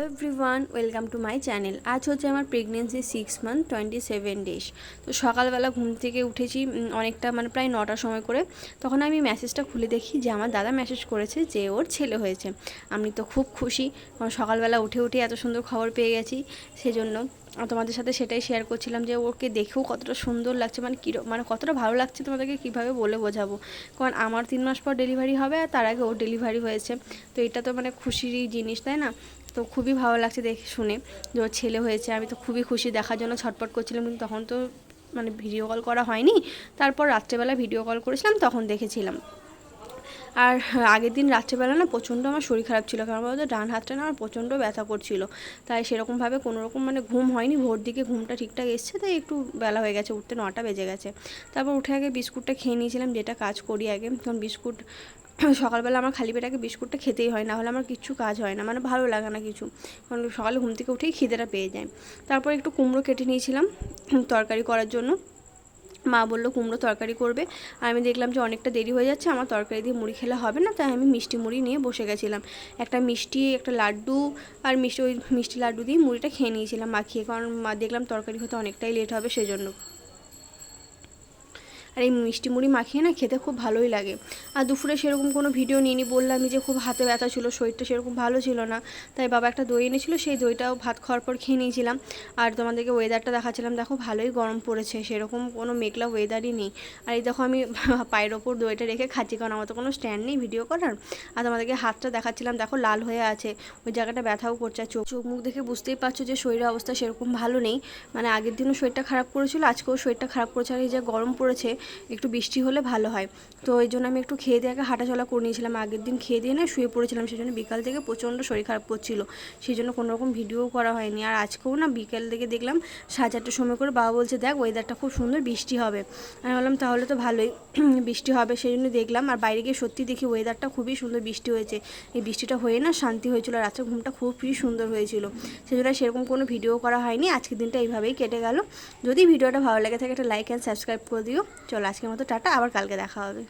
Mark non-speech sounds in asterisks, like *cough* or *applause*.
Hello everyone, welcome to my channel. আজ হচ্ছে আমার pregnancy six month, twenty seven days. তো সকালবেলা ঘুম থেকে উঠেছি অনেকটা মানে প্রায় নটার সময় করে। তখন আমি মেসেজটা খুলে দেখি যে, আমার দাদা মেসেজ করেছে যে, ওর ছেলে হয়েছে। আমি তো খুব খুশি। কারণ সকালবেলা উঠে উঠে এত সুন্দর খবর পেয়ে গেছি। সেজন্য তোমাদের সাথে সেটাই শেয়ার করছিলাম যে, ওকে দেখেও কতটা সুন্দর লাগছে। মানে কী মানে কতটা ভালো লাগছে তোমাদেরকে কীভাবে বলে বোঝাবো। কারণ আমার তিন মাস পর ডেলিভারি হবে আর তার আগে ওর ডেলিভারি হয়েছে। তো এটা তো মানে খুশিরই জিনিস, তাই না? তো খুবই ভালো লাগছে দেখে শুনে যে ওর ছেলে হয়েছে। আমি তো খুবই খুশি, দেখার জন্য ছটপট করছিলাম, কিন্তু তখন তো মানে ভিডিও কল করা হয়নি। তারপর রাত্রেবেলা ভিডিও কল করেছিলাম, তখন দেখেছিলাম। আর আগের দিন রাত্রেবেলা না প্রচণ্ড আমার শরীর খারাপ ছিল, কারণ বলতো ডান হাতটা না আমার প্রচণ্ড ব্যথা করছিল। তাই সেরকমভাবে কোনো রকম মানে ঘুম হয়নি, ভোর দিকে ঘুমটা ঠিকঠাক এসছে, তাই একটু বেলা হয়ে গেছে, উঠতে নটা বেজে গেছে। তারপর উঠে আগে বিস্কুটটা খেয়ে নিয়েছিলাম, যেটা কাজ করি আগে, কারণ বিস্কুট *clears throat* সকালবেলা আমার খালি পেটে আগে বিস্কুটটা খেতেই হয়, না হলে আমার কিচ্ছু কাজ হয় না মানে ভালো লাগে না কিছু। কারণ সকালে ঘুম থেকে উঠেই খিদেটা পেয়ে যায়। তারপর একটু কুমড়ো কেটে নিয়েছিলাম, তরকারি করার জন্য। মা বলল, কুমড়ো তরকারি করবে। আর আমি দেখলাম যে অনেকটা দেরি হয়ে যাচ্ছে, আমার তরকারি দিয়ে মুড়ি খেলে হবে না, তাই আমি মিষ্টি মুড়ি নিয়ে বসে গেছিলাম। একটা মিষ্টি, একটা লাড্ডু আর মিষ্টি, ওই মিষ্টি লাড্ডু দিয়ে মুড়িটা খেয়ে নিয়েছিলাম মাখিয়ে, কারণ মা দেখলাম তরকারি হতে অনেকটাই লেট হবে সেজন্য। আর এই মিষ্টি মুড়ি মাখিয়ে না খেতে খুব ভালোই লাগে। আর দুপুরে সেরকম কোনো ভিডিও নিইনি, বললামই যে খুব হাতে ব্যথা ছিল, শরীরটা সেরকম ভালো ছিল না। তাই বাবা একটা দই এনেছিল, সেই দইটাও ভাত খাওয়ার পর খেয়ে নিয়েছিলাম। আর তোমাদেরকে ওয়েদারটা দেখাচ্ছিলাম, দেখো ভালোই গরম পড়েছে, সেরকম কোনো মেঘলা ওয়েদারই নেই। আর এই দেখো আমি *laughs* পায়ের ওপর দইটা রেখে খাচ্ছি, কারণ আমার তো কোনো স্ট্যান্ড নেই ভিডিও করার। আর তোমাদেরকে হাতটা দেখাচ্ছিলাম, দেখো লাল হয়ে আছে, ওই জায়গাটা ব্যথাও করছে। চোখ চোখ মুখ দেখে বুঝতেই পারছ যে শরীরের অবস্থা সেরকম ভালো নেই। মানে আগের দিনও শরীরটা খারাপ করেছিল, আজকেও শরীরটা খারাপ করেছে, আর এই যে গরম পড়েছে একটু বৃষ্টি হলে ভালো হয়। তো এই জন্য আমি একটু খেয়ে দিয়ে আগে হাঁটাচলা করে নিয়েছিলাম। আগের দিন খেয়ে দিয়ে না শুয়ে পড়েছিলাম সেই জন্য বিকাল থেকে প্রচণ্ড শরীর খারাপ করছিল। সেই জন্য কোনো রকম ভিডিও করা হয়নি। আর আজকেও না বিকেল থেকে দেখলাম সাড়ে চারটার সময় করে বাবা বলছে, দেখ ওয়েদারটা খুব সুন্দর, বৃষ্টি হবে। আমি বললাম, তাহলে তো ভালোই, *clears throat* বৃষ্টি হবে। সেই জন্য দেখলাম, আর বাইরে গিয়ে সত্যি দেখি ওয়েদারটা খুবই সুন্দর বৃষ্টি হয়েছে। এই বৃষ্টিটা হয়ে না শান্তি হয়েছিল, আর রাত্রে ঘুমটা খুবই সুন্দর হয়েছিল। সেই জন্য সেরকম কোনো ভিডিও করা হয়নি। আজকের দিনটা এইভাবেই কেটে গেল। যদি ভিডিওটা ভালো লাগে থাকে, একটা লাইক অ্যান্ড সাবস্ক্রাইব করে দিও। চলো আজকের মতো টাটা আবার কালকে দেখা হবে।